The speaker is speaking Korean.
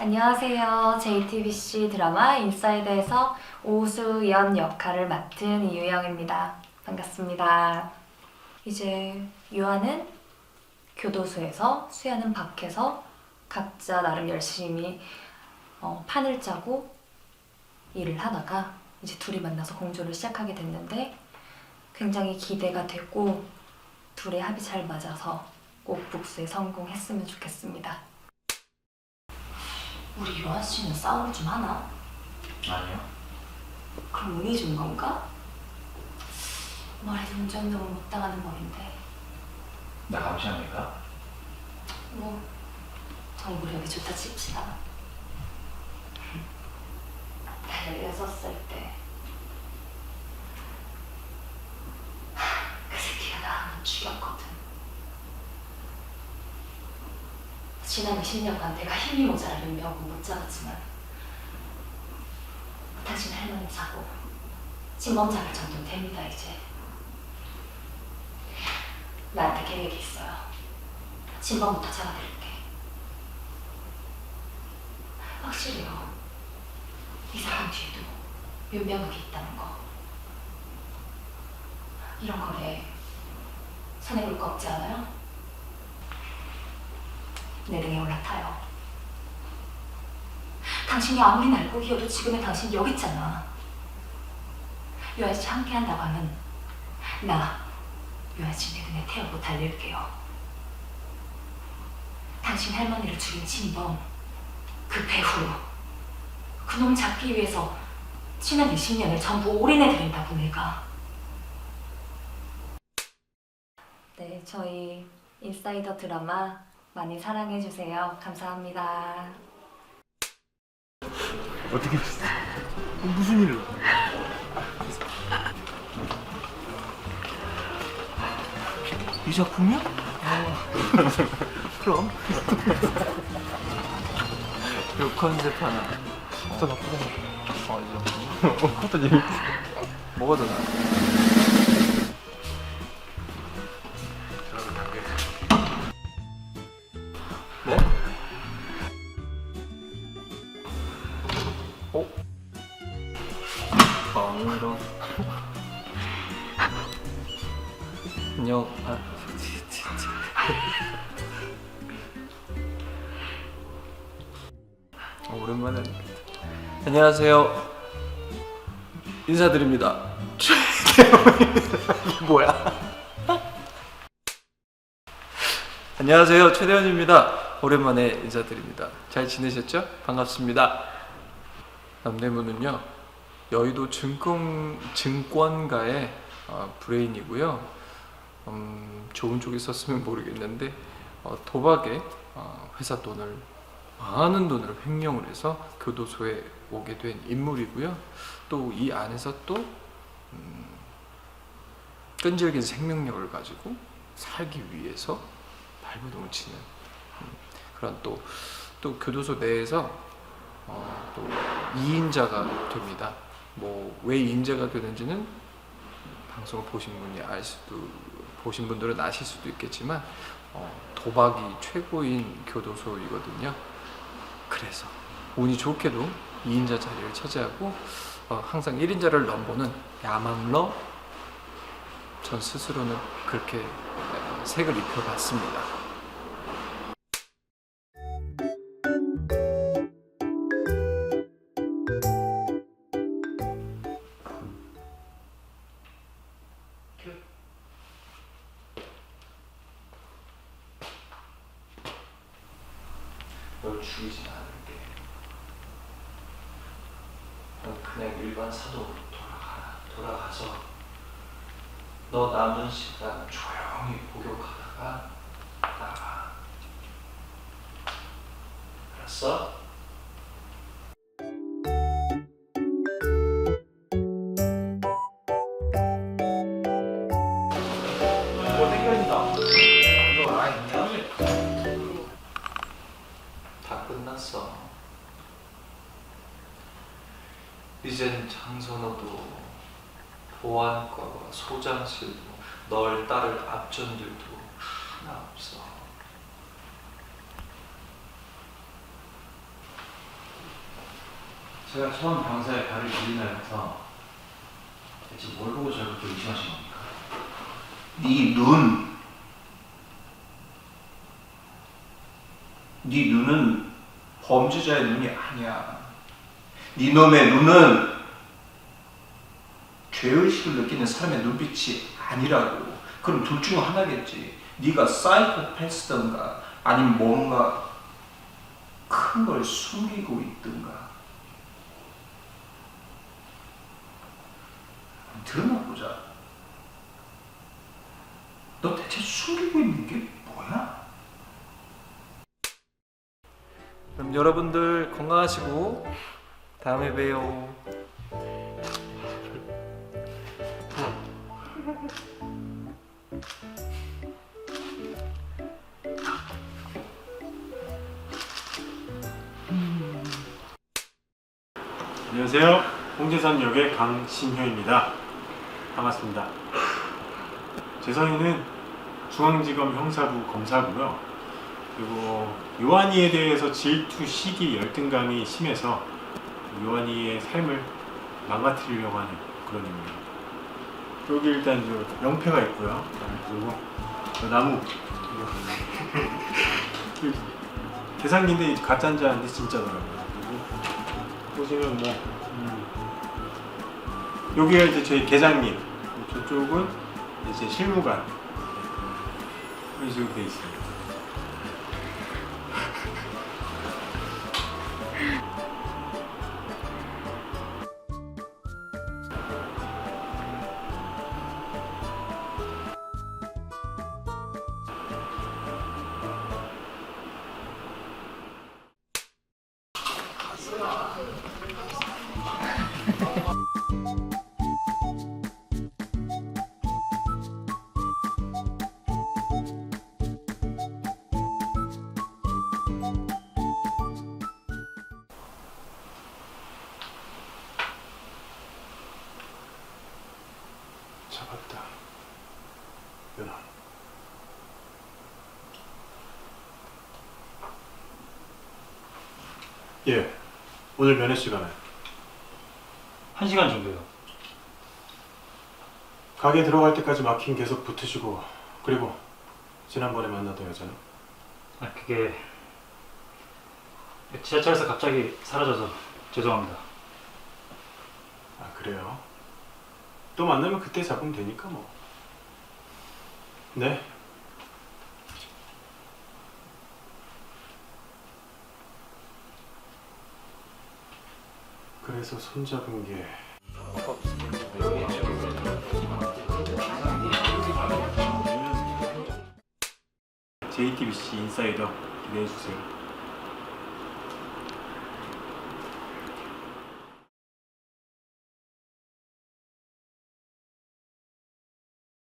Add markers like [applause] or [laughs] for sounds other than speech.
안녕하세요. JTBC 드라마 인사이드에서 오수연 역할을 맡은 이유영입니다. 반갑습니다. 이제 유아는 교도소에서, 수야는 밖에서 각자 나름 열심히 어, 판을 짜고 일을 하다가 이제 둘이 만나서 공조를 시작하게 됐는데 굉장히 기대가 되고 둘의 합이 잘 맞아서 꼭 복수에 성공했으면 좋겠습니다. 우리 유아 씨는 싸움을 좀 하나? 아니요. 그럼 운이 준 건가? 뭐래도 운전병을 못 당하는 법인데 나 감시합니까? 뭐 정부력이 좋다 칩시다. [laughs] 나 16살 때 그 새끼가 나 한번 죽였거든. 지난 20년간 내가 힘이 모자라 윤명을 못 잡았지만 당신 할머니 사고 진범 잡을 정도는 됩니다 이제. 나한테 계획이 있어요. 진범부터 잡아드릴게. 확실해요. 이 사람 뒤에도 윤병국이 있다는 거. 이런 거에 손에 물거 없지 않아요? 내 등에 올라타요. 당신이 아무리 날고기여도 지금의 당신 여기 있잖아. 유아씨 함께 한다고 하면 나 유아씨 내 등에 태우고 달릴게요. 당신 할머니를 죽인 진범, 그 배후, 그놈 잡기 위해서 지난 20년을 전부 올인해드린다고 내가. 네, 저희 인사이더 드라마 많이 사랑해 주세요. 감사합니다. 어떻게 했어? 무슨 일로? 이 작품이야? [laughs] 그럼 요 컨셉 하나. 더 나쁘다. 어, 이 정도. 그것도. [laughs] 뭐가 더 나아? 이랑 안녕. 아, 진짜. 어, 오랜만에. 안녕하세요. 인사드립니다. 최대원입니다. [laughs] 뭐야? 안녕하세요. 최대원입니다. 오랜만에 인사드립니다. 잘 지내셨죠? 반갑습니다. 남대문은요. 여의도 증권 증권가의 어, 브레인이고요. 음, 좋은 쪽에 썼으면 모르겠는데 어, 도박에 어, 회사 돈을 많은 돈을 횡령을 해서 교도소에 오게 된 인물이고요. 또 이 안에서 또 음, 끈질긴 생명력을 가지고 살기 위해서 발버둥을 치는 음, 그런 또, 또 교도소 내에서 어, 또 2인자가 됩니다. 뭐왜 2인자가 되는지는 방송을 보신 분이 알 수도 보신 분들은 아실 수도 있겠지만 어, 도박이 최고인 교도소이거든요. 그래서 운이 좋게도 2인자 자리를 차지하고 어, 항상 1인자를 넘보는 야망러 전 스스로는 그렇게 어, 색을 입혀봤습니다. 널 죽이진 않을게. 넌 그냥 일반 사도로 돌아가라. 돌아가서 너 남은 시간 조용히 목욕하다가 나가. 알았어? 이젠 장선호도 보안과와 소장실도 널 따를 앞전들도 하나 없어. 제가 처음 병사의 발을 들인 날부터 대체 뭘 보고 저를 그렇게 의심하신 겁니까? 네 눈. 네 눈은 범죄자의 눈이 아니야. 네 놈의 눈은 죄의식을 느끼는 사람의 눈빛이 아니라고. 그럼 둘 중 하나겠지. 네가 사이코패스던가 아니면 뭔가 큰 걸 숨기고 있든가. 드러나 보자. 너 대체 숨기고 있는 게 뭐야? 그럼 여러분들 건강하시고 다음에 봬요. 안녕하세요. 홍제산 역의 강신효입니다. 반갑습니다. 제 성인은 중앙지검 형사부 검사고요. 그리고 요한이에 대해서 질투, 시기, 열등감이 심해서 요한이의 삶을 망가뜨리려고 하는 그런 인물입니다. 여기 일단 저 명패가 있고요. 그리고 저 나무 계산기인데 가짜인지 아닌지 진짜더라고요. 그리고 보시면 뭐 음, 여기가 이제 저희 계장님 저쪽은 이제 실무관 식으로 돼 있습니다. 잡았다. 연아. 예. 오늘 면회 시간에 한 시간 정도요. 가게 들어갈 때까지 마킹 계속 붙으시고 그리고 지난번에 만났던 여자는 아, 그게 지하철에서 갑자기 사라져서 죄송합니다. 아 그래요? 또 만나면 그때 잡으면 되니까 뭐. 네. 그래서 손잡은 게 JTBC 인사이더 기대해 주세요.